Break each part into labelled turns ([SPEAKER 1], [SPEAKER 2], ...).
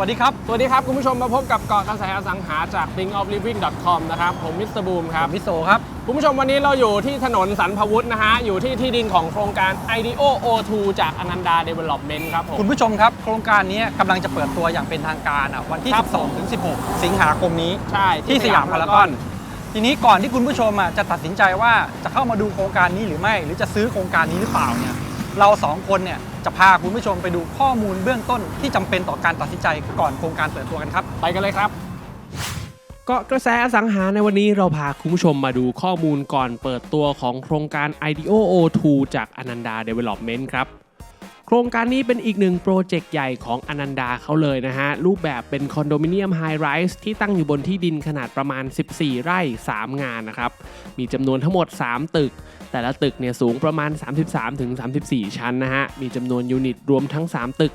[SPEAKER 1] วัสดีครับ
[SPEAKER 2] สวัสดีครับ คุณผู้ชมมาพบกับเกาะกระแสอสังหาจาก thinkofliving.com นะครับ ผมมิสเตอร์บูมครับ
[SPEAKER 1] มิโซครับ
[SPEAKER 2] คุณผู้ชมวันนี้เราอยู่ที่ถนนสันพวุฒินะฮะ อยู่ที่ที่ดินของโครงการ IDEO O2 จากอนันดา Development ครับผม
[SPEAKER 1] คุณผู้ชมครับ โครงการนี้กำลังจะเปิดตัวอย่างเป็นทางการอะวันที่
[SPEAKER 2] ครับ
[SPEAKER 1] 12ถึง16 สิงหาคมนี้
[SPEAKER 2] ใช่
[SPEAKER 1] ที่สยามพารากอน ทีนี้ก่อนที่คุณผู้ชมอะจะตัดสินใจว่าจะเข้ามาดูโครงการนี้หรือไม่ หรือจะซื้อโครงการนี้หรือเปล่าเนี่ย เราสองคนเนี่ยจะพาคุณผู้ชมไปดูข้อมูลเบื้องต้นที่จำเป็นต่อการตัดสินใจก่อนโครงการเปิดตัวกันครับ
[SPEAKER 2] ไปกันเลยครับ
[SPEAKER 3] เกาะกระแสอสังหาในวันนี้เราพาคุณผู้ชมมาดูข้อมูลก่อนเปิดตัวของโครงการ IDEO O2 จากอนันดา Development ครับ โครงการนี้เป็นอีกหนึ่งโปรเจกต์ใหญ่ของอนันดาเขาเลยนะฮะ รูปแบบเป็นคอนโดมิเนียมไฮไรส์ที่ตั้งอยู่บนที่ดินขนาดประมาณ 14 ไร่ 3 งานนะครับ มีจำนวนทั้งหมด 3 ตึก แต่ละตึกเนี่ยสูงประมาณ 33-34 ชั้นนะฮะ มีจำนวนยูนิตรวมทั้ง 3 ตึก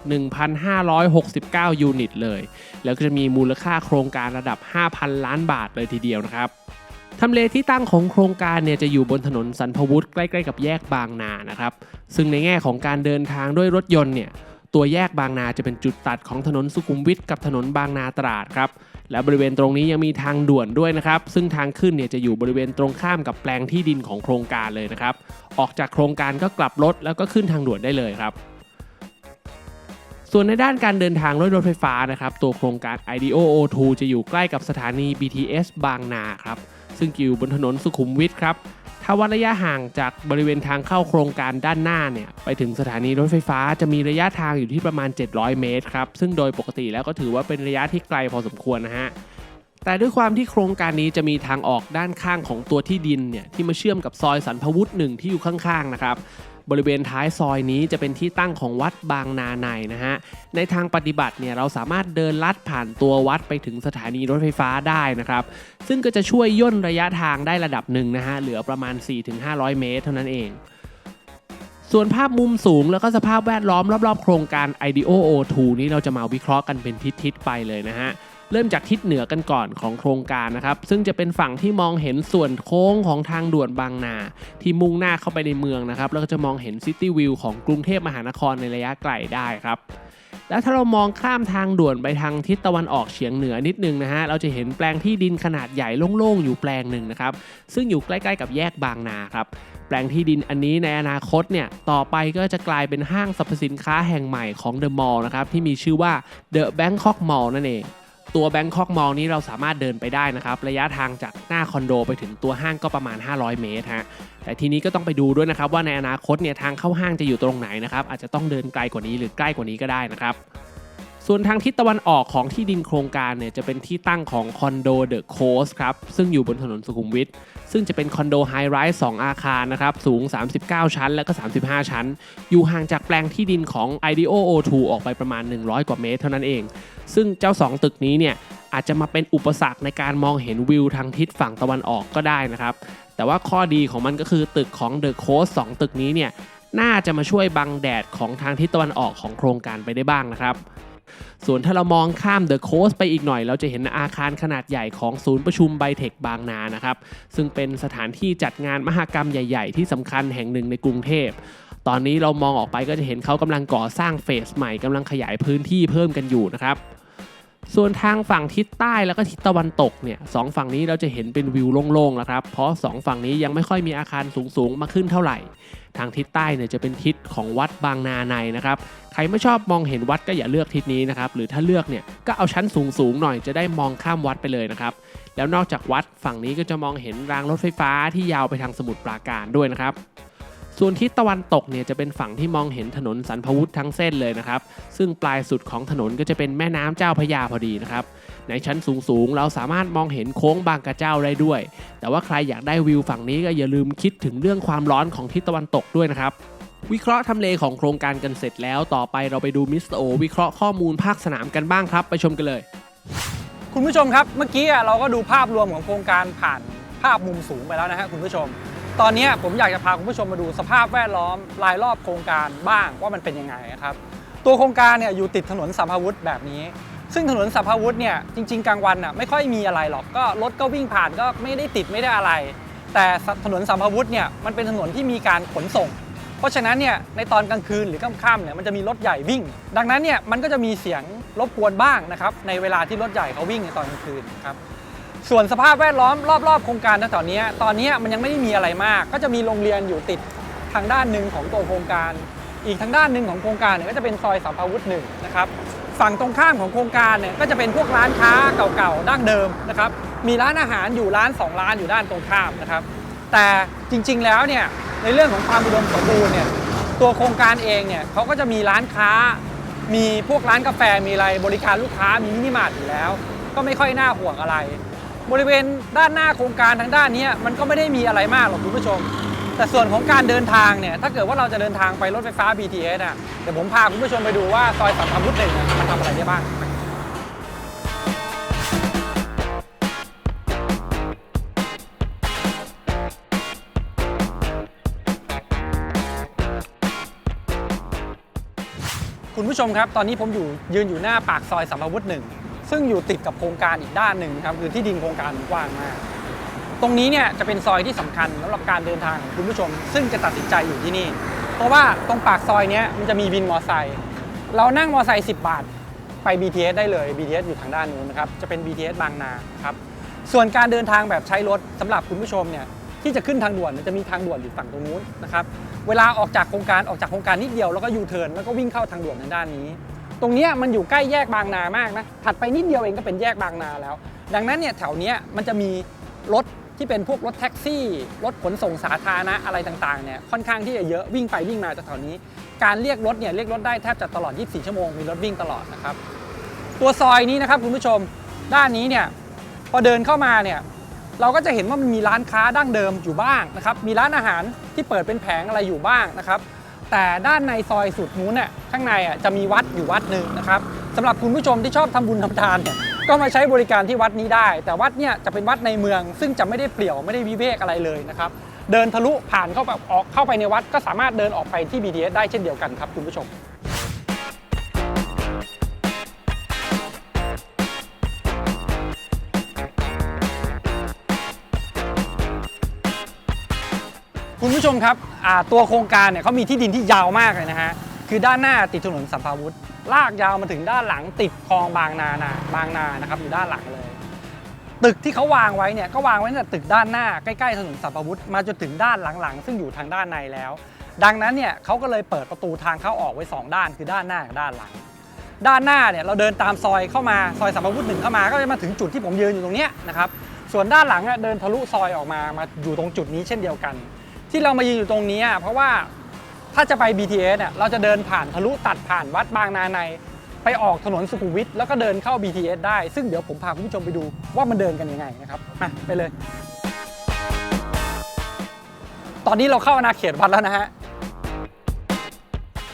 [SPEAKER 3] 1,569 ยูนิตเลย แล้วก็จะมีมูลค่าโครงการระดับ 5,000 ล้านบาทเลยทีเดียวนะครับ ทำเลที่ตั้งของโครงการเนี่ยจะอยู่บนถนนสันพวุฒิใกล้ๆกับแยกบางนานะครับ ซึ่งในแง่ของการเดินทางด้วยรถยนต์เนี่ยตัวแยกบางนาจะเป็นจุดตัดของถนนสุขุมวิทกับถนนบางนาตราดครับและบริเวณตรงนี้ยังมีทางด่วนด้วยนะครับ ซึ่งทางขึ้นเนี่ยจะอยู่บริเวณตรงข้ามกับแปลงที่ดินของโครงการเลยนะครับ ออกจากโครงการก็กลับรถแล้วก็ขึ้นทางด่วนได้เลยครับ ส่วนในด้านการเดินทางด้วยรถไฟฟ้านะครับ ตัวโครงการ IDEO O2 จะอยู่ใกล้กับสถานี BTS บางนาครับ ซึ่งอยู่บนถนนสุขุมวิทครับถ้าวัดระยะห่างจากบริเวณทางเข้าโครงการด้านหน้าเนี่ยไปถึงสถานีรถไฟฟ้าจะมีระยะทางอยู่ที่ประมาณ 700 เมตรครับซึ่งโดยปกติแล้วก็ถือว่าเป็นระยะที่ไกลพอสมควรนะฮะแต่ด้วยความที่โครงการนี้จะมีทางออกด้านข้างของตัวที่ดินเนี่ยที่มาเชื่อมกับซอยสันพวุฒิหนึ่งที่อยู่ข้างๆนะครับ บริเวณท้ายซอยนี้จะเป็นที่ตั้งของวัดบางนาในนะฮะ ในทางปฏิบัติเนี่ยเราสามารถเดินลัดผ่านตัววัดไปถึงสถานีรถไฟฟ้าได้นะครับ ซึ่งก็จะช่วยย่นระยะทางได้ระดับหนึ่งนะฮะ เหลือประมาณ 4-500 เมตรเท่านั้นเองส่วนภาพมุมสูงแล้วก็สภาพแวดล้อมรอบๆ โครงการ IDEO O2 นี้เราจะมาวิเคราะห์กันเป็นทิศๆไปเลยนะฮะ เริ่มจากทิศเหนือกันก่อนของโครงการนะครับ ซึ่งจะเป็นฝั่งที่มองเห็นส่วนโค้งของทางด่วนบางนา ที่มุ่งหน้าเข้าไปในเมืองนะครับ แล้วก็จะมองเห็นซิตี้วิวของกรุงเทพมหานครในระยะไกลได้ครับแล้วถ้าเรามองข้ามทางด่วนไปทางทิศตะวันออกเฉียงเหนือนิดนึงนะฮะ เราจะเห็นแปลงที่ดินขนาดใหญ่โล่งๆ อยู่แปลงหนึ่งนะครับ ซึ่งอยู่ใกล้ๆกับแยกบางนาครับ แปลงที่ดินอันนี้ในอนาคตเนี่ย ต่อไปก็จะกลายเป็นห้างสรรพสินค้าแห่งใหม่ของ The Mall นะครับ ที่มีชื่อว่า The Bangkok Mall นั่นเอง ตัวแบงคอกมองนี้เราสามารถเดินไปได้นะครับ ระยะทางจากหน้าคอนโดไปถึงตัวห้างก็ประมาณ 500 เมตรฮะแต่ทีนี้ก็ต้องไปดูด้วยนะครับว่าในอนาคตเนี่ยทางเข้าห้างจะอยู่ตรงไหนนะครับอาจจะต้องเดินไกลกว่านี้หรือใกล้กว่านี้ก็ได้นะครับ ส่วนทางทิศตะวันออกของที่ดินโครงการเนี่ยจะเป็นที่ตั้งของคอนโดเดอะโคสครับซึ่งอยู่บนถนนสุขุมวิทซึ่งจะเป็นคอนโดไฮไรส์2อาคารนะครับสูง 39 ชั้น และก็ 35 ชั้น อยู่ห่างจากแปลงที่ดินของ IDEO O2 ออกไปประมาณ 100 กว่าเมตรเท่านั้นเอง ซึ่งเจ้า 2 ตึกนี้เนี่ยอาจจะมาเป็นอุปสรรคในการมองเห็นวิวทางทิศฝั่งตะวันออกก็ได้นะครับ แต่ว่าข้อดีของมันก็คือตึกของเดอะโคส2ตึกนี้เนี่ยน่าจะมาช่วยบังแดดของทางทิศตะวันออกของโครงการไปได้บ้างนะครับ ส่วนถ้าเรามองข้ามเดอะโคสไปอีกหน่อย เราจะเห็นอาคารขนาดใหญ่ของศูนย์ประชุมไบเทคบางนานะครับ ซึ่งเป็นสถานที่จัดงานมหกรรมใหญ่ๆ ที่สำคัญแห่งหนึ่งในกรุงเทพตอนนี้เรามองออกไปก็จะเห็นเขากำลังก่อสร้างเฟสใหม่กำลังขยายพื้นที่เพิ่มกันอยู่นะครับ ส่วนทางฝั่งทิศใต้แล้วก็ทิศตะวันตกเนี่ยสองฝั่งนี้เราจะเห็นเป็นวิวโล่งๆแล้วครับเพราะสองฝั่งนี้ยังไม่ค่อยมีอาคารสูงๆมาขึ้นเท่าไหร่ ทางทิศใต้เนี่ยจะเป็นทิศของวัดบางนาในนะครับใครไม่ชอบมองเห็นวัดก็อย่าเลือกทิศนี้นะครับหรือถ้าเลือกเนี่ยก็เอาชั้นสูงๆหน่อยจะได้มองข้ามวัดไปเลยนะครับแล้วนอกจากวัดฝั่งนี้ก็จะมองเห็นรางรถไฟฟ้าที่ยาวไปทางสมุทรปราการด้วยนะครับ ส่วนทิศตะวันตกเนี่ยจะเป็นฝั่งที่มองเห็นถนนสันพวุฒิทั้งเส้นเลยนะครับ ซึ่งปลายสุดของถนนก็จะเป็นแม่น้ำเจ้าพยาพอดีนะครับ ในชั้นสูงๆ เราสามารถมองเห็นโค้งบางกระเจ้าได้ด้วย แต่ว่าใครอยากได้วิวฝั่งนี้ก็อย่าลืมคิดถึงเรื่องความร้อนของทิศตะวันตกด้วยนะครับวิเคราะห์ทำเลของโครงการกันเสร็จแล้ว ต่อไปเราไปดูมิสเตอร์โอวิเคราะห์ข้อมูลภาคสนามกันบ้างครับ ไปชมกันเลย
[SPEAKER 1] คุณผู้ชมครับ เมื่อกี้เราก็ดูภาพรวมของโครงการผ่านภาพมุมสูงไปแล้วนะฮะคุณผู้ชม ตอนนี้ผมอยากจะพาคุณผู้ชมมาดูสภาพแวดล้อมรายรอบโครงการบ้างว่ามันเป็นยังไงนะครับ ตัวโครงการเนี่ยอยู่ติดถนนสัมภาวุธแบบนี้ ซึ่งถนนสัมภาวุธเนี่ยจริง ๆ กลางวันน่ะไม่ค่อยมีอะไรหรอกก็รถก็วิ่งผ่านก็ไม่ได้ติดไม่ได้อะไร แต่ถนนสัมภาวุธเนี่ยมันเป็นถนนที่มีการขนส่ง เพราะฉะนั้นเนี่ยในตอนกลางคืนหรือค่ำๆเนี่ยมันจะมีรถใหญ่วิ่ง ดังนั้นเนี่ยมันก็จะมีเสียงรบกวนบ้างนะครับในเวลาที่รถใหญ่เขาวิ่งในตอนกลางคืนครับ ส่วนสภาพแวดล้อมรอบๆโครงการณตอนนี้ตอนนี้มันยังไม่ได้มีอะไรมาก ก็จะมีโรงเรียนอยู่ติดทางด้านหนึ่งของตัวโครงการ อีกทางด้านหนึ่งของโครงการเนี่ยก็จะเป็นซอยสัมภาวุธหนึ่งนะครับฝั่งตรงข้ามของโครงการเนี่ยก็จะเป็นพวกร้านค้าเก่าๆดั้งเดิมนะครับมีร้านอาหารอยู่ร้านสองร้านอยู่ด้านตรงข้ามนะครับแต่จริงๆแล้วเนี่ยในเรื่องของความอุดมสมบูรณ์เนี่ยตัวโครงการเองเนี่ยเขาก็จะมีร้านค้า มีพวกร้านกาแฟมีอะไรบริการลูกค้ามีมินิมาร์ทอยู่แล้ว ก็ไม่ค่อยน่าห่วงอะไร บริเวณด้านหน้าโครงการทางด้านนี้มันก็ไม่ได้มีอะไรมากหรอกคุณผู้ชม แต่ส่วนของการเดินทางเนี่ยถ้าเกิดว่าเราจะเดินทางไปรถไฟฟ้า BTS อะเดี๋ยวผมพาคุณผู้ชมไปดูว่าซอยสัมพันธ์พุทธหนึ่งเนี่ยมันทำอะไรได้บ้างคุณผู้ชมครับ ตอนนี้ผมอยู่ยืนอยู่หน้าปากซอยสัมภาวุธหนึ่ง ซึ่งอยู่ติดกับโครงการอีกด้านหนึ่งครับคือที่ดินโครงการกว้างมาก ตรงนี้เนี่ยจะเป็นซอยที่สำคัญสำหรับการเดินทางของคุณผู้ชม ซึ่งจะตัดสินใจอยู่ที่นี่ เพราะว่าตรงปากซอยนี้มันจะมีวินมอไซค์เรานั่งมอไซค์10 บาท ไป BTS ได้เลย BTS อยู่ทางด้านนู้นนะครับจะเป็น BTS บางนาครับส่วนการเดินทางแบบใช้รถสำหรับคุณผู้ชมเนี่ยที่จะขึ้นทางด่วนจะมีทางด่วนอยู่ฝั่งตรงนู้นนะครับเวลาออกจากโครงการออกจากโครงการนิดเดียวแล้วก็ยูเทิร์นแล้วก็วิ่งเข้าทางด่วนทางด้านนี้ ตรงนี้มันอยู่ใกล้แยกบางนามากนะถัดไปนิดเดียวเองก็เป็นแยกบางนาแล้ว ดังนั้นเนี่ยแถวเนี้ยมันจะมีรถที่เป็นพวกรถแท็กซี่ รถขนส่งสาธารณะอะไรต่างๆเนี่ยค่อนข้างที่จะเยอะวิ่งไปวิ่งมาจากแถวนี้ การเรียกรถเนี่ยเรียกรถได้แทบจะตลอด 24 ชั่วโมงมีรถวิ่งตลอดนะครับตัวซอยนี้นะครับคุณผู้ชมด้านนี้เนี่ยพอเดินเข้ามาเนี่ยเราก็จะเห็นว่ามันมีร้านค้าดั้งเดิมอยู่บ้างนะครับมีร้านอาหารที่เปิดเป็นแผงอะไรอยู่บ้างนะครับ แต่ด้านในซอยสุดนู้นเนี่ยข้างในอะจะมีวัดอยู่วัดหนึ่งนะครับสำหรับคุณผู้ชมที่ชอบทำบุญทำทานเนี่ยก็มาใช้บริการที่วัดนี้ได้ แต่วัดเนี่ยจะเป็นวัดในเมือง ซึ่งจะไม่ได้เปลี่ยวไม่ได้วิเวกอะไรเลยนะครับเดินทะลุผ่านเข้าไปออกเข้าไปในวัดก็สามารถเดินออกไปที่ BDS ได้เช่นเดียวกันครับคุณผู้ชม ผู้ชมครับตัวโครงการเนี่ยเขามีที่ดินที่ยาวมากเลยนะฮะคือด้านหน้าติดถนนสัมภาวุธ ลากยาวมาถึงด้านหลังติดคลองบางนานาบางนานะครับอยู่ด้านหลังเลย ตึกที่เขาวางไว้เนี่ยก็วางไว้ตั้งแต่ตึกด้านหน้าใกล้ๆถนนสัมภาวุธมาจนถึงด้านหลังๆ ซึ่งอยู่ทางด้านในแล้ว ดังนั้นเนี่ยเขาก็เลยเปิดประตูทางเข้าออกไว้สองด้านคือด้านหน้ากับด้านหลัง ด้านหน้าเนี่ยเราเดินตามซอยเข้ามาซอยสัมภาวุธหนึ่งเข้ามาก็จะมาถึงจุดที่ผมยืนอยู่ตรงนี้นะครับส่วนด้านหลังเดินทะลุซอยออกมามาอยู่ตรงจุดนี้เช่นเดียวกัน ที่เรามายืนอยู่ตรงนี้เพราะว่าถ้าจะไป BTS เนี่ยเราจะเดินผ่านทะลุตัดผ่านวัดบางนาใน ไปออกถนนสุขุมวิทแล้วก็เดินเข้า BTS ได้ ซึ่งเดี๋ยวผมพาคุณผู้ชมไปดูว่ามันเดินกันยังไงนะครับมาไปเลย ตอนนี้เราเข้าอาณาเขตวัดแล้วนะฮะ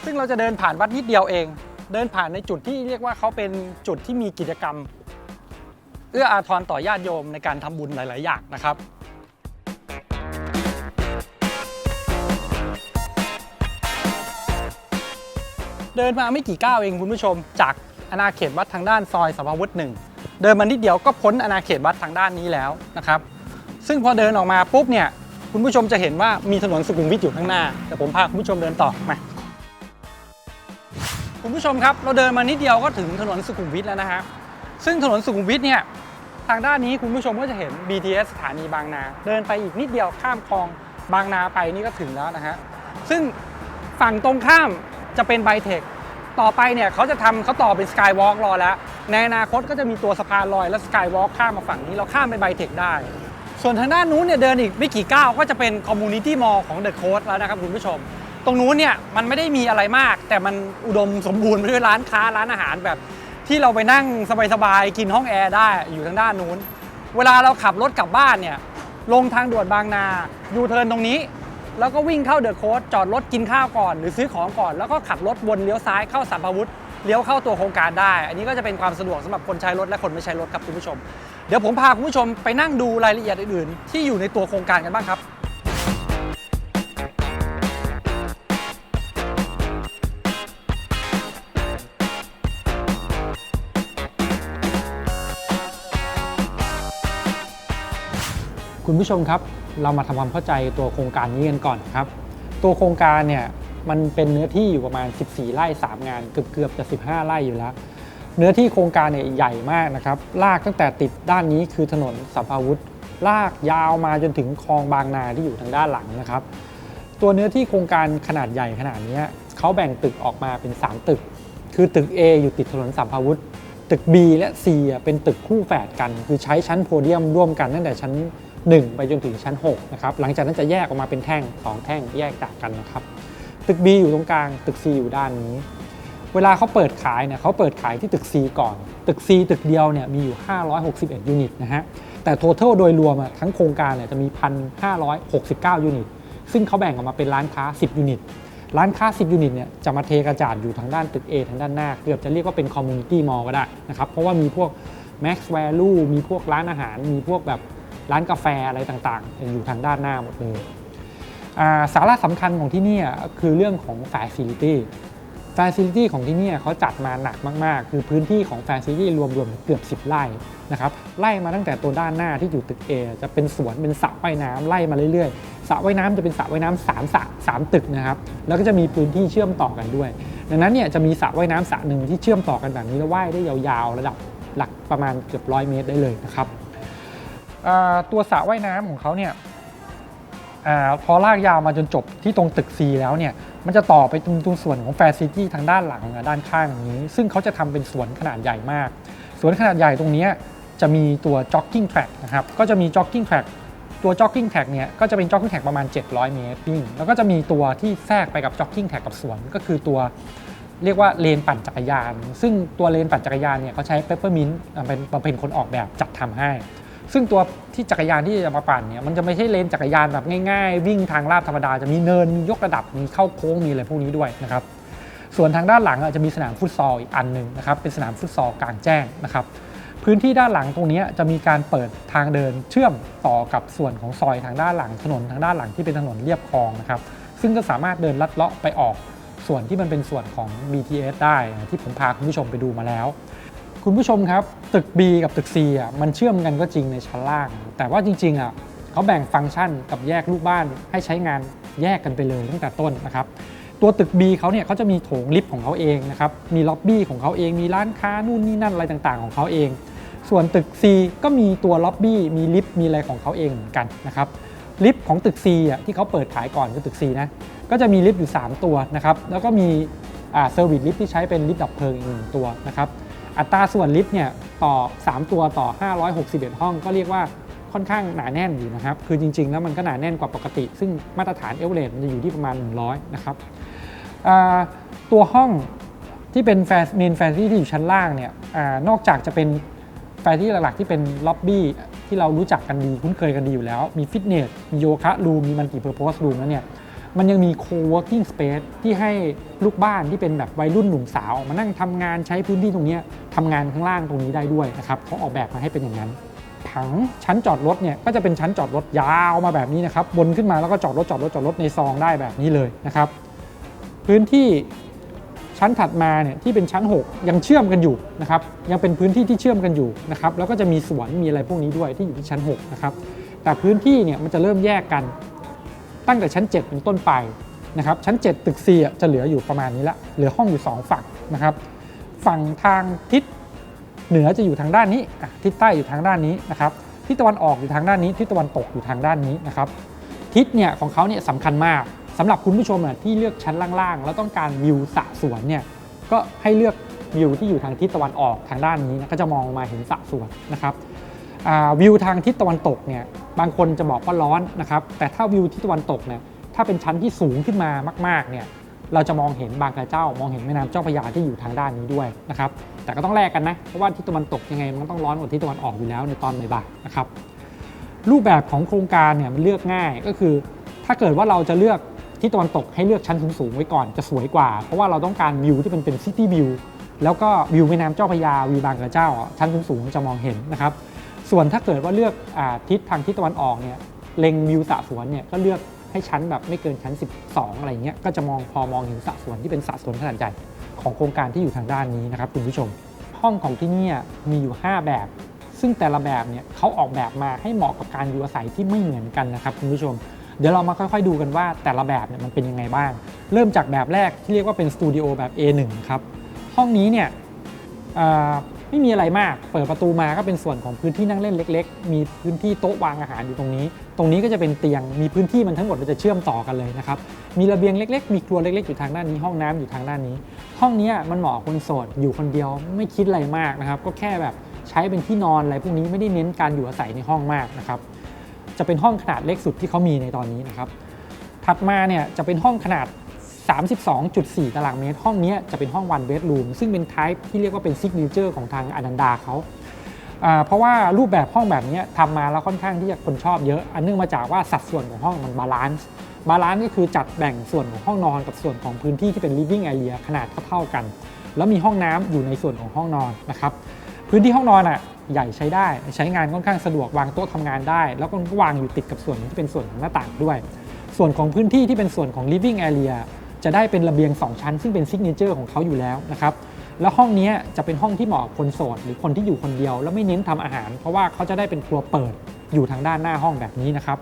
[SPEAKER 1] ซึ่งเราจะเดินผ่านวัดนิดเดียวเอง เดินผ่านในจุดที่เรียกว่าเขาเป็นจุดที่มีกิจกรรม เอื้ออาทรต่อญาติโยมในการทำบุญหลาย ๆ อย่างนะครับ เดินมาไม่กี่ก้าวเองคุณผู้ชม จากอาณาเขตวัดทางด้านซอยสภาวุธหนึ่งเดินมานิดเดียวก็พ้นอาณาเขตวัดทางด้านนี้แล้วนะครับซึ่งพอเดินออกมาปุ๊บเนี่ยคุณผู้ชมจะเห็นว่ามีถนนสุขุมวิทอยู่ข้างหน้าแต่ผมพาคุณผู้ชมเดินต่อมาคุณผู้ชมครับเราเดินมานิดเดียวก็ถึงถนนสุขุมวิทแล้วนะฮะซึ่งถนนสุขุมวิทเนี่ยทางด้านนี้คุณผู้ชมก็จะเห็น BTS สถานีบางนา เดินไปอีกนิดเดียวข้ามคลองบางนาไปนี่ก็ถึงแล้วนะฮะซึ่งฝั่งตรงข้าม จะเป็นไบเทคต่อไปเนี่ยเขาจะทำเขาต่อเป็นสกายวอล์กรอแล้ว ในอนาคตก็จะมีตัวสะพานลอยและสกายวอล์กข้ามมาฝั่งนี้เราข้ามไปไบเทคได้ ส่วนทางด้านนู้นเนี่ยเดินอีกไม่กี่ก้าวก็จะเป็นคอมมูนิตี้มอลล์ของเดอะโค้ดแล้วนะครับคุณผู้ชม ตรงนู้นเนี่ยมันไม่ได้มีอะไรมาก แต่มันอุดมสมบูรณ์ไปด้วยร้านค้าร้านอาหารแบบที่เราไปนั่งสบายๆกินห้องแอร์ได้อยู่ทางด้านนู้น เวลาเราขับรถกลับบ้านเนี่ยลงทางด่วนบางนายูเทิร์นตรงนี้ แล้วก็วิ่งเข้าเดอะโค้ดจอดรถกินข้าวก่อน หรือซื้อของก่อน แล้วก็ขับรถวนเลี้ยวซ้ายเข้าสัมภาวุธเลี้ยวเข้าตัวโครงการได้ อันนี้ก็จะเป็นความสะดวกสำหรับคนใช้รถและคนไม่ใช้รถครับคุณผู้ชม เดี๋ยวผมพาคุณผู้ชมไปนั่งดูรายละเอียดอื่นๆ ที่อยู่ในตัวโครงการกันบ้างครับคุณผู้ชมครับ เรามาทำความเข้าใจตัวโครงการนี้กันก่อนครับ ตัวโครงการเนี่ยมันเป็นเนื้อที่อยู่ประมาณ 14 ไร่ 3 งานเกือบเกือบจะ 15 ไร่อยู่แล้ว เนื้อที่โครงการเนี่ยใหญ่มากนะครับ ลากตั้งแต่ติดด้านนี้คือถนนสัมภาวุธ ลากยาวมาจนถึงคลองบางนาที่อยู่ทางด้านหลังนะครับ ตัวเนื้อที่โครงการขนาดใหญ่ขนาดนี้เขาแบ่งตึกออกมาเป็น 3 ตึก คือตึก A อยู่ติดถนนสัมภาวุธ ตึก B และ C เป็นตึกคู่แฝดกัน คือใช้ชั้นโพเดียมร่วมกันตั้งแต่ชั้น 1 ไปจนถึงชั้น6นะครับหลังจากนั้นจะแยกออกมาเป็นแท่ง 2 แท่งแยกจากกันนะครับ ตึก B อยู่ตรงกลาง ตึก C อยู่ด้านนี้ เวลาเขาเปิดขายเนี่ยเขาเปิดขายที่ตึก C ก่อน ตึก C ตึกเดียวเนี่ยมีอยู่ 561 ยูนิตนะฮะแต่ total โดยรวมอะทั้งโครงการเนี่ยจะมี 1,569 ยูนิต ซึ่งเขาแบ่งออกมาเป็นร้านค้า 10 ยูนิตร้านค้า 10 ยูนิตเนี่ยจะมาเทกระจาดอยู่ทางด้านตึก A ทางด้านหน้า เกือบจะเรียกว่าเป็น community mall ก็ได้นะครับ เพราะว่ามีพวก max value มีพวกร้านอาหาร มีพวกแบบ ร้านกาแฟอะไรต่างๆ อยู่ทางด้านหน้าหมดเลยสาระสำคัญของที่นี่คือเรื่องของ Facility Facility ของที่นี่เขาจัดมาหนักมาก ๆ คือพื้นที่ของ Facility รวมๆเกือบ 10 ไร่นะครับไล่มาตั้งแต่ตัวด้านหน้าที่อยู่ตึก A จะเป็นสวนเป็นสระว่ายน้ำไล่มาเรื่อยๆสระว่ายน้ำจะเป็นสระว่ายน้ำสามสระสามตึกนะครับแล้วก็จะมีพื้นที่เชื่อมต่อกันด้วย ดังนั้นเนี่ยจะมีสระว่ายน้ำสระหนึ่งที่เชื่อมต่อกันแบบนี้แล้วว่ายได้ยาวๆ ระดับหลักประมาณเกือบร้อยเมตรได้เลยนะครับ ตัวสระว่ายน้ำของเขาเนี่ยอพอลากยาวมาจนจบที่ตรงตึก C แล้วเนี่ย มันจะต่อไปตรงตรงส่วนของแฟซิตี้ทางด้านหลังด้านข้างอย่างนี้ ซึ่งเขาจะทำเป็นสวนขนาดใหญ่มาก สวนขนาดใหญ่ตรงนี้จะมีตัว jogging track นะครับ ก็จะมี jogging track ตัว jogging track เนี่ยก็จะเป็น jogging track ประมาณ 700 เมตรวิ่งแล้วก็จะมีตัวที่แทรกไปกับ jogging track กับสวน ก็คือตัวเรียกว่าเลนปั่นจักรยาน ซึ่งตัวเลนปั่นจักรยานเนี่ยเขาใช้ peppermint อะเป็นเป็นคนออกแบบจัดทำให้ ซึ่งตัวที่จักรยานที่จะมาปั่นเนี่ยมันจะไม่ใช่เลนจักรยานแบบง่ายๆ วิ่งทางลาดธรรมดาจะมีเนินยกระดับมีเข้าโค้งมีอะไรพวกนี้ด้วยนะครับส่วนทางด้านหลังอะจะมีสนามฟุตซอลอีกอันหนึ่งนะครับเป็นสนามฟุตซอลกลางแจ้งนะครับพื้นที่ด้านหลังตรงนี้จะมีการเปิดทางเดินเชื่อมต่อกับส่วนของซอยทางด้านหลังถนนทางด้านหลังที่เป็นถนนเรียบคลองนะครับซึ่งก็สามารถเดินลัดเลาะไปออกส่วนที่มันเป็นส่วนของ BTS ได้ที่ผมพาคุณผู้ชมไปดูมาแล้ว คุณผู้ชมครับ ตึก B กับตึก C อะมันเชื่อมกันก็จริงในชั้นล่าง แต่ว่าจริงๆอะเขาแบ่งฟังก์ชันกับแยกลูกบ้านให้ใช้งานแยกกันไปเลยตั้งแต่ต้นนะครับตัวตึก B เขาเนี่ยเขาจะมีโถงลิฟต์ของเขาเองนะครับ มีล็อบบี้ของเขาเอง มีร้านค้านู่นนี่นั่นอะไรต่างๆ ของเขาเอง ส่วนตึก C ก็มีตัวล็อบบี้มีลิฟต์มีอะไรของเขาเองเหมือนกันนะครับลิฟต์ของตึก C อะที่เขาเปิดขายก่อนคือตึก C นะก็จะมีลิฟต์อยู่ 3 ตัวนะครับแล้วก็มีอ่าเซอร์วิสลิฟต์ที่ใช้เป็นลิฟต์ดับเพลิงอีกหนึ่งตัวนะครับ อัตราส่วนลิฟต์เนี่ยต่อ 3 ตัวต่อ 561 ห้อง ก็เรียกว่าค่อนข้างหนาแน่นอยู่นะครับ คือจริง ๆ แล้วมันก็หนาแน่นกว่าปกติ ซึ่งมาตรฐานเอเวอเรสมันจะอยู่ที่ประมาณ 100 นะครับตัวห้องที่เป็นแฟเมนแฟนที่อยู่ชั้นล่างเนี่ยอนอกจากจะเป็นแฟนที่หลักๆ ที่เป็นล็อบบี้ที่เรารู้จักกันดีคุ้นเคยกันดีอยู่แล้ว มีฟิตเนส มีโยคะรูม มีมันกี่เพอร์โพสรูมแล้วเนี่ย มันยังมี co-working space ที่ให้ลูกบ้านที่เป็นแบบวัยรุ่นหนุ่มสาวออกมานั่งทำงานใช้พื้นที่ตรงนี้ทำงานข้างล่างตรงนี้ได้ด้วยนะครับเขาออกแบบมาให้เป็นอย่างนั้น ผังชั้นจอดรถเนี่ยก็จะเป็นชั้นจอดรถยาวมาแบบนี้นะครับบนขึ้นมาแล้วก็จอดรถจอดรถจอดรถในซองได้แบบนี้เลยนะครับพื้นที่ชั้นถัดมาเนี่ยที่เป็นชั้น 6 ยังเชื่อมกันอยู่นะครับยังเป็นพื้นที่ที่เชื่อมกันอยู่นะครับแล้วก็จะมีสวนมีอะไรพวกนี้ด้วยที่อยู่ที่ชั้น6นะครับแต่พื้นที่เนี่ยมันจะเริ่มแยกกัน ตั้งแต่ชั้น 7 เป็นต้นไปนะครับชั้น 7 ตึก C อ่จะเหลืออยู่ประมาณนี้ละเหลือห้องอยู่ 2 ฝั่งนะครับ ฝั่งทางทิศเหนือจะอยู่ทางด้านนี้ทิศใต้อยู่ทางด้านนี้นะครับทิศตะวันออกอยู่ทางด้านนี้ทิศตะวันตกอยู่ทางด้านนี้นะครับทิศเนี่ยของเขาเนี่ยสำคัญมากสำหรับคุณผู้ชมอะที่เลือกชั้นล่างๆ แล้วต้องการวิวสระสวนเนี่ยก็ให้เลือกวิวที่อยู่ทางทิศตะวันออกทางด้านนี้นะก็จะมองมาเห็นสระสวนนะครับ วิวทางทิศตะวันตกเนี่ยบางคนจะบอกว่าร้อนนะครับแต่ถ้าวิวทิศตะวันตกเนี่ยถ้าเป็นชั้นที่สูงขึ้นมามาก ๆเนี่ยเราจะมองเห็นบางกระเจ้ามองเห็นแม่น้ำเจ้าพระยาที่อยู่ทางด้านนี้ด้วยนะครับแต่ก็ต้องแลกกันนะเพราะว่าทิศตะวันตกยังไงมันต้องร้อนกว่าทิศตะวันออกอยู่แล้วในตอนบ่ายๆนะครับรูปแบบของโครงการเนี่ยมันเลือกง่ายก็คือ ถ้าเกิดว่าเราจะเลือกที่ตะวันตกให้เลือกชั้นสูงๆไว้ก่อนจะสวยกว่า เพราะว่าเราต้องการวิวที่เป็นเป็นซิตี้วิวแล้วก็วิวแม่น้ำเจ้าพระยาวิวบางกระเจ้าชั้นสูงๆจะมองเห็นนะครับ ส่วนถ้าเกิดว่าเลือกอทิศทางทิศตะวันออกเนี่ยเล็งวิวสระสวนเนี่ยก็เลือกให้ชั้นแบบไม่เกินชั้น 12 อะไรเงี้ยก็จะมองพอมองเห็นสระสวนที่เป็นสระสวนขนาดใหญ่ของโครงการที่อยู่ทางด้านนี้นะครับคุณผู้ชม ห้องของที่นี่มีอยู่ 5 แบบ ซึ่งแต่ละแบบเนี่ยเขาออกแบบมาให้เหมาะกับการอยู่อาศัยที่ไม่เหมือนกันนะครับคุณผู้ชม เดี๋ยวเรามาค่อยๆดูกันว่าแต่ละแบบเนี่ยมันเป็นยังไงบ้าง เริ่มจากแบบแรกที่เรียกว่าเป็นสตูดิโอแบบ A1 ครับห้องนี้เนี่ย ไม่มีอะไรมาก เปิดประตูมาก็เป็นส่วนของพื้นที่นั่งเล่นเล็ก ๆ มีพื้นที่โต๊ะวางอาหารอยู่ตรงนี้ ตรงนี้ก็จะเป็นเตียง มีพื้นที่มันทั้งหมดมันจะเชื่อมต่อกันเลยนะครับ มีระเบียงเล็ก ๆ มีครัวเล็ก ๆ อยู่ทางด้านนี้ ห้องน้ำอยู่ทางด้านนี้ ห้องนี้มันเหมาะคนโสดอยู่คนเดียวไม่คิดอะไรมากนะครับ ก็แค่แบบใช้เป็นที่นอนอะไรพวกนี้ไม่ได้เน้นการอยู่อาศัยในห้องมากนะครับ จะเป็นห้องขนาดเล็กสุดที่เขามีในตอนนี้นะครับ ถัดมาเนี่ยจะเป็นห้องขนาด 32.4 ตารางเมตร ห้องนี้จะเป็นห้อง one bedroom ซึ่งเป็น type ที่เรียกว่าเป็น signature ของทางอนันดาเขาเพราะว่ารูปแบบห้องแบบนี้ทำมาแล้วค่อนข้างที่จะคนชอบเยอะ อันเนื่องมาจากว่าสัดส่วนของห้องมันบาลานซ์บาลานซ์ก็คือจัดแบ่งส่วนของห้องนอนกับส่วนของพื้นที่ที่เป็น living area ขนาดเท่าๆกัน แล้วมีห้องน้ำอยู่ในส่วนของห้องนอนนะครับพื้นที่ห้องนอนอะใหญ่ใช้ได้ใช้งานค่อนข้างสะดวกวางโต๊ะทำงานได้ แล้วก็วางอยู่ติดกับส่วนที่เป็นส่วนของหน้าต่างด้วย ส่วนของพื้นที่ที่เป็นส่วนของ living area จะได้เป็นระเบียง 2 ชั้น ซึ่งเป็นซิกเนเจอร์ของเขาอยู่แล้วนะครับแล้วห้องนี้จะเป็นห้องที่เหมาะคนโสดหรือคนที่อยู่คนเดียว แล้วไม่เน้นทำอาหาร เพราะว่าเขาจะได้เป็นครัวเปิดอยู่ทางด้านหน้าห้องแบบนี้นะครับ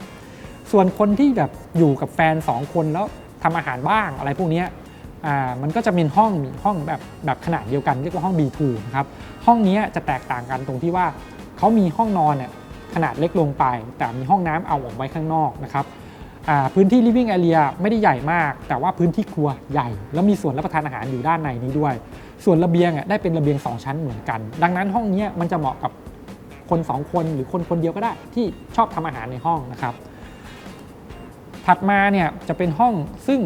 [SPEAKER 1] ส่วนคนที่แบบอยู่กับแฟน 2 คนแล้วทำอาหารบ้างอะไรพวกนี้มันก็จะมีห้องมีห้องแบบแบบขนาดเดียวกันเรียกว่าห้อง B2 นะครับห้องนี้จะแตกต่างกันตรงที่ว่าเขามีห้องนอนเนี่ยขนาดเล็กลงไป แต่มีห้องน้ำเอาออกไว้ข้างนอกนะครับ พื้นที่ living area ไม่ได้ใหญ่มาก แต่ว่าพื้นที่ครัวใหญ่ แล้วมีส่วนรับประทานอาหารอยู่ด้านในนี้ด้วย ส่วนระเบียงอะได้เป็นระเบียง 2 ชั้นเหมือนกัน ดังนั้นห้องนี้มันจะเหมาะกับคน 2 คนหรือคนคนเดียวก็ได้ที่ชอบทำอาหารในห้องนะครับ ถัดมาเนี่ยจะเป็นห้องซึ่ง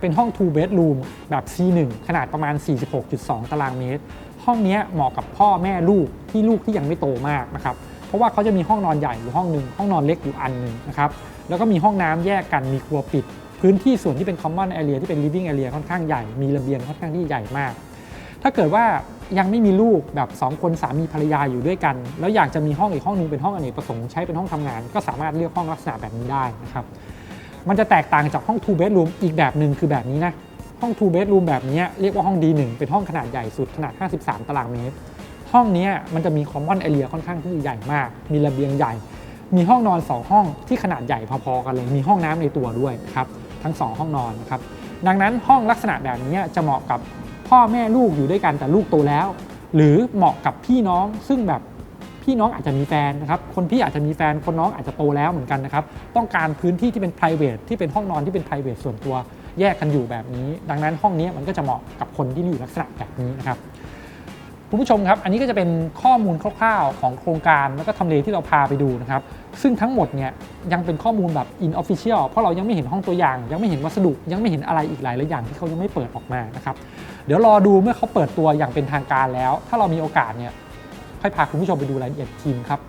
[SPEAKER 1] เป็นห้อง two bedroom แบบ C1 ขนาดประมาณ 46.2 ตารางเมตร ห้องนี้เหมาะกับพ่อแม่ลูกที่ลูกที่ยังไม่โตมากนะครับ ราะว่าเขาจะมีห้องนอนใหญ่อยู่ห้องหนึ่งห้องนอนเล็กอยู่อันหนึ่งนะครับแล้วก็มีห้องน้ำแยกกันมีครัวปิด พื้นที่ส่วนที่เป็น common area ที่เป็น living area ค่อนข้างใหญ่มีระเบียงค่อนข้างที่ใหญ่มาก ถ้าเกิดว่ายังไม่มีลูกแบบ 2 คนสามีภรรยาอยู่ด้วยกัน แล้วอยากจะมีห้องอีกห้องหนึงเป็นห้องอเนกประสงค์ใช้เป็นห้องทำงาน ก็สามารถเลือกห้องลักษณะแบบนี้ได้นะครับมันจะแตกต่างจากห้อง two bedroom อีกแบบหนึ่งคือแบบนี้นะห้อง two bedroom แบบนี้เรียกว่าห้อง D1 เป็นห้องขนาดใหญ่สุดขนาด 53 ตารางเมตร ห้องนี้มันจะมี common area ค่อนข้างที่ใหญ่มาก มีระเบียงใหญ่ มีห้องนอน 2 ห้องที่ขนาดใหญ่พอๆกันเลย มีห้องน้ำในตัวด้วยครับ ทั้ง 2 ห้องนอนนะครับ ดังนั้นห้องลักษณะแบบนี้จะเหมาะกับพ่อแม่ลูกอยู่ด้วยกันแต่ลูกโตแล้ว หรือเหมาะกับพี่น้องซึ่งแบบพี่น้องอาจจะมีแฟนนะครับ คนพี่อาจจะมีแฟน คนน้องอาจจะโตแล้วเหมือนกันนะครับ ต้องการพื้นที่ที่เป็น p r i v a t ที่เป็นห้องนอนที่เป็น p r i v a t ส่วนตัวแยกกันอยู่แบบนี้ ดังนั้นห้องนี้มันก็จะเหมาะกับคนที่อยู่ลักษณะแบบนี้นะครับ คุณผู้ชมครับ อันนี้ก็จะเป็นข้อมูลคร่าวๆ ของโครงการแล้วก็ทำเลที่เราพาไปดูนะครับ ซึ่งทั้งหมดเนี่ยยังเป็นข้อมูลแบบ in official เพราะเรายังไม่เห็นห้องตัวอย่าง ยังไม่เห็นวัสดุ ยังไม่เห็นอะไรอีกหลายหลายอย่างที่เขายังไม่เปิดออกมานะครับ เดี๋ยวรอดูเมื่อเขาเปิดตัวอย่างเป็นทางการแล้ว ถ้าเรามีโอกาสเนี่ยค่อยพาคุณผู้ชมไปดูรายละเอียดทีมครับ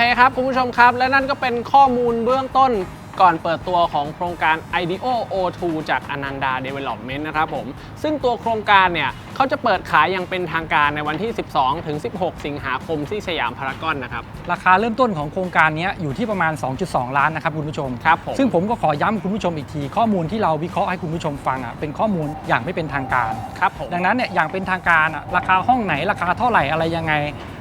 [SPEAKER 2] เคครับคุณผู้ชมครับ และนั่นก็เป็นข้อมูลเบื้องต้น ก่อนเปิดตัวของโครงการ IDEO O2 จาก Ananda Development นะครับผม ซึ่งตัวโครงการเนี่ยเขาจะเปิดขายอย่างเป็นทางการในวันที่ 12 ถึง 16 สิงหาคมที่สยามพารากอนนะครับ
[SPEAKER 1] ราคาเริ่มต้นของโครงการนี้อยู่ที่ประมาณ 2.2 ล้านนะครับคุณผู้ชม
[SPEAKER 2] ครับผม
[SPEAKER 1] ซึ่งผมก็ขอย้ำคุณผู้ชมอีกที ข้อมูลที่เราวิเคราะห์ให้คุณผู้ชมฟังอะเป็นข้อมูลอย่างไม่เป็นทางการ
[SPEAKER 2] ครับผม
[SPEAKER 1] ดังนั้นเนี่ยอย่างเป็นทางการอะราคาห้องไหนราคาเท่าไหร่อะไรยังไง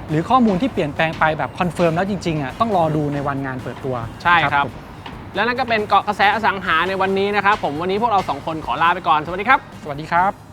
[SPEAKER 1] หรือข้อมูลที่เปลี่ยนแปลงไปแบบคอนเฟิร์มแล้วจริงๆอะต้องรอดูในวันงานเปิดตัว
[SPEAKER 2] ใช่ครับ
[SPEAKER 1] ผม
[SPEAKER 2] และนั่นก็เป็นเกาะกระแสอสังหาในวันนี้นะครับผมวันนี้พวกเราสองคนขอลาไปก่อนสวัสดีครับ
[SPEAKER 1] สวัสดีครับ